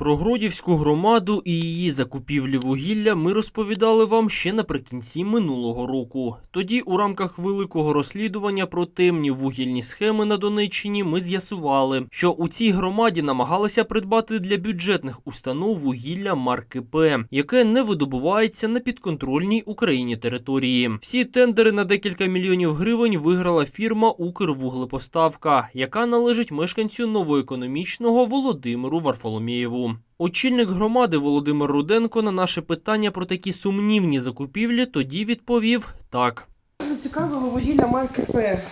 Про Гродівську громаду і її закупівлі вугілля ми розповідали вам ще наприкінці минулого року. Тоді, у рамках великого розслідування про темні вугільні схеми на Донеччині, ми з'ясували, що у цій громаді намагалися придбати для бюджетних установ вугілля марки П, яке не видобувається на підконтрольній Україні території. Всі тендери на декілька мільйонів гривень виграла фірма Укрвуглепоставка, яка належить мешканцю новоекономічного Володимиру Варфоломєєву. Очільник громади Володимир Руденко на наше питання про такі сумнівні закупівлі тоді відповів так. Зацікавило вугілля марки П,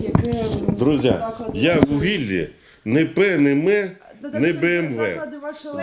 яке Друзі, заклади- я вугіллі не П, не М, не БМВ.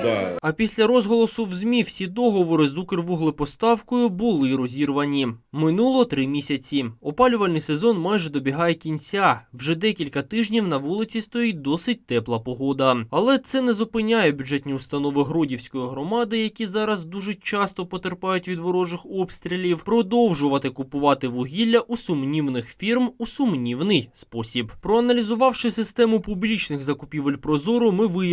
Да. А після розголосу в ЗМІ всі договори з Укрвуглепоставкою були розірвані. Минуло три місяці. Опалювальний сезон майже добігає кінця. Вже декілька тижнів на вулиці стоїть досить тепла погода. Але це не зупиняє бюджетні установи Гродівської громади, які зараз дуже часто потерпають від ворожих обстрілів, продовжувати купувати вугілля у сумнівних фірм у сумнівний спосіб. Проаналізувавши систему публічних закупівель Прозоро, ми виявили,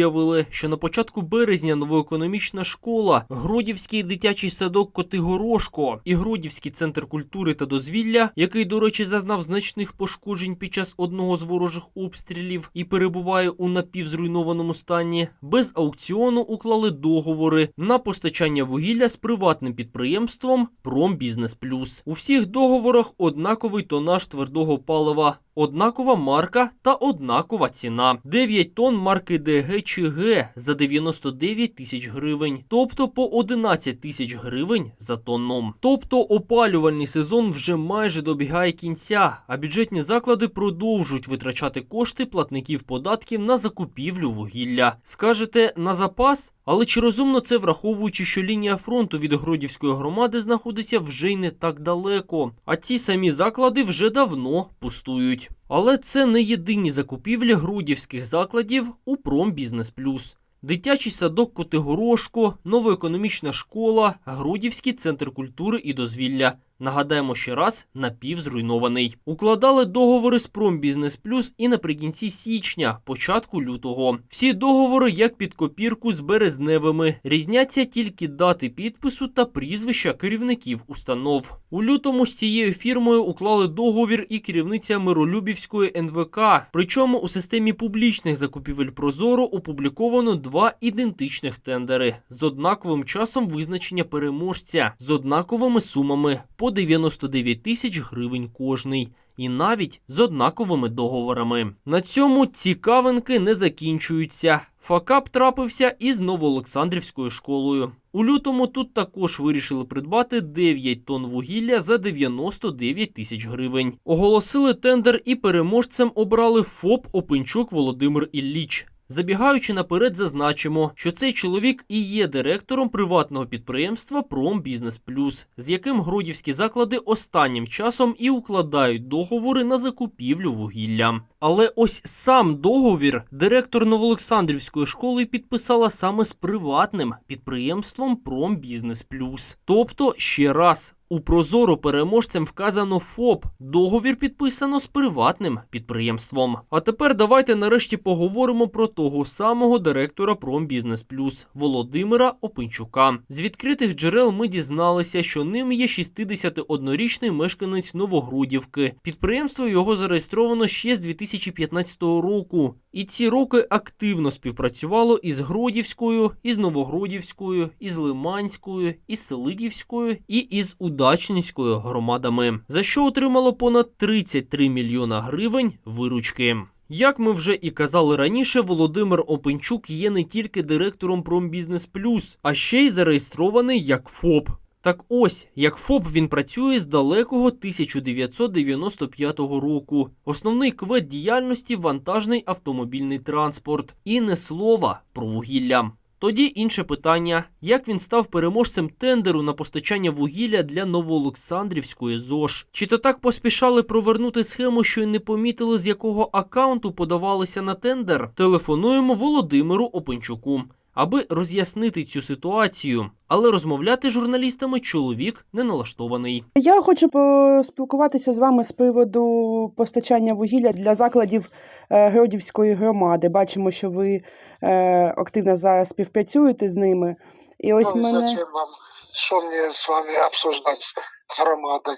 що на початку березня новоекономічна школа, Гродівський дитячий садок Котигорошко і Гродівський центр культури та дозвілля, який, до речі, зазнав значних пошкоджень під час одного з ворожих обстрілів і перебуває у напівзруйнованому стані, без аукціону уклали договори на постачання вугілля з приватним підприємством Промбізнес Плюс. У всіх договорах однаковий тонаж твердого палива. Однакова марка та однакова ціна. 9 тонн марки ДГ чи Г за 99 тисяч гривень, тобто по 11 тисяч гривень за тонну. Тобто опалювальний сезон вже майже добігає кінця, а бюджетні заклади продовжують витрачати кошти платників податків на закупівлю вугілля. Скажете на запас? Але чи розумно це враховуючи, що лінія фронту від Гродівської громади знаходиться вже й не так далеко, а ці самі заклади вже давно пустують. Але це не єдині закупівлі грудівських закладів у Промбізнес Плюс. Дитячий садок Котигорошко, новоекономічна школа, Грудівський центр культури і дозвілля. Нагадаємо ще раз, напівзруйнований. Укладали договори з Промбізнес Плюс і наприкінці січня, початку лютого. Всі договори як під копірку з березневими. Різняться тільки дати підпису та прізвища керівників установ. У лютому з цією фірмою уклали договір і керівниця Миролюбівської НВК. Причому у системі публічних закупівель Прозоро опубліковано два ідентичних тендери з однаковим часом визначення переможця, з однаковими сумами по 99 тисяч гривень кожний. І навіть з однаковими договорами. На цьому цікавинки не закінчуються. Факап трапився із Новоолександрівською школою. У лютому тут також вирішили придбати 9 тонн вугілля за 99 тисяч гривень. Оголосили тендер і переможцем обрали ФОП Опенчук Володимир Ілліч. Забігаючи наперед, зазначимо, що цей чоловік і є директором приватного підприємства Промбізнес Плюс, з яким гродівські заклади останнім часом і укладають договори на закупівлю вугілля. Але ось сам договір директор Новоолександрівської школи підписала саме з приватним підприємством Промбізнес Плюс. Тобто, ще раз. У Прозоро переможцем вказано ФОП. Договір підписано з приватним підприємством. А тепер давайте нарешті поговоримо про того самого директора Промбізнес Плюс Володимира Опинчука. З відкритих джерел ми дізналися, що ним є 61-річний мешканець Новогрудівки. Підприємство його зареєстровано ще з 2015 року. І ці роки активно співпрацювало із Гродівською, із Новогродівською, із Лиманською, із Селидівською і із Удачницькою громадами, за що отримало понад 33 мільйона гривень виручки. Як ми вже і казали раніше, Володимир Опенчук є не тільки директором Промбізнес Плюс, а ще й зареєстрований як ФОП. Так ось, як ФОП він працює з далекого 1995 року. Основний квет діяльності вантажний автомобільний транспорт. І не слова про вугілля. Тоді інше питання: як він став переможцем тендеру на постачання вугілля для Новоолександрівської ЗОЖ? Чи то так поспішали провернути схему, що й не помітили, з якого акаунту подавалися на тендер? Телефонуємо Володимиру Опенчуку. Аби роз'яснити цю ситуацію. Але розмовляти з журналістами чоловік не налаштований. Я хочу поспілкуватися з вами з приводу постачання вугілля для закладів е, Гродівської громади. Бачимо, що ви е, активно зараз співпрацюєте з ними. І ось ну, мене зачем вам? Что мне с вами обсуждать с с громадой?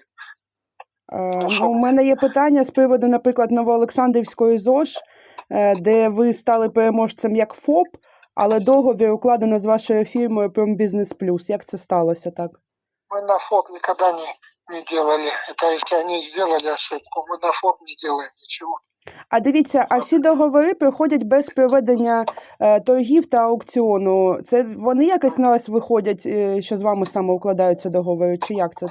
Е, що Ну, у мене є питання з приводу, наприклад, Новоолександрівської ЗОЖ, де ви стали переможцем як ФОП, але договір укладено з вашою фірмою Промбізнес Плюс. Як це сталося так? Мы на ФОП никогда не, не делали. Это если они сделали ошибку, мы на ФОП не делаем ничего. А дивіться, а всі договори проходять без проведення е, торгів та аукціону. Це вони якось на вас виходять, е, що з вами саме укладаються договори, чи як це?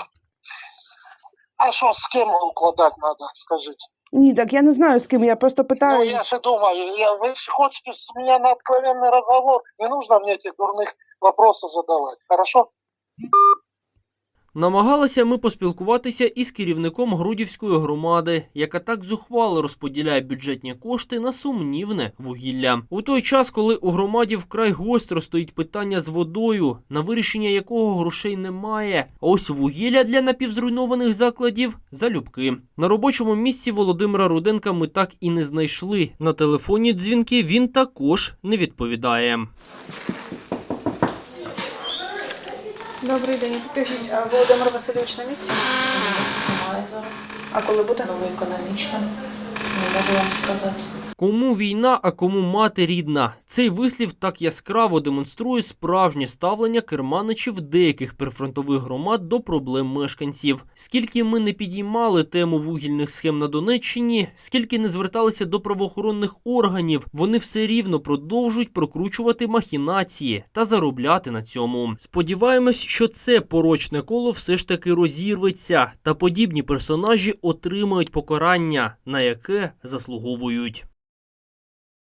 А что, с кем укладать надо, скажите? Ні, так я не знаю з ким. Я просто Ну, питаю. я же думаю, я, вы ж хотите с меня на откровенный разговор, не нужно мне этих дурных вопросов задавать, хорошо? Намагалися ми поспілкуватися із керівником Грудівської громади, яка так зухвало розподіляє бюджетні кошти на сумнівне вугілля. У той час, коли у громаді вкрай гостро стоїть питання з водою, на вирішення якого грошей немає. Ось вугілля для напівзруйнованих закладів залюбки. На робочому місці Володимира Руденка ми так і не знайшли. На телефонні дзвінки він також не відповідає. Добрий день. Покажіть, а Володимир Васильович на місці? Немає зараз. А коли буде? Ну, економічно. Не можу вам сказати. Кому війна, а кому мати рідна. Цей вислів так яскраво демонструє справжнє ставлення керманичів деяких прифронтових громад до проблем мешканців. Скільки ми не підіймали тему вугільних схем на Донеччині, скільки не зверталися до правоохоронних органів, вони все рівно продовжують прокручувати махінації та заробляти на цьому. Сподіваємось, що це порочне коло все ж таки розірветься, та подібні персонажі отримають покарання, на яке заслуговують.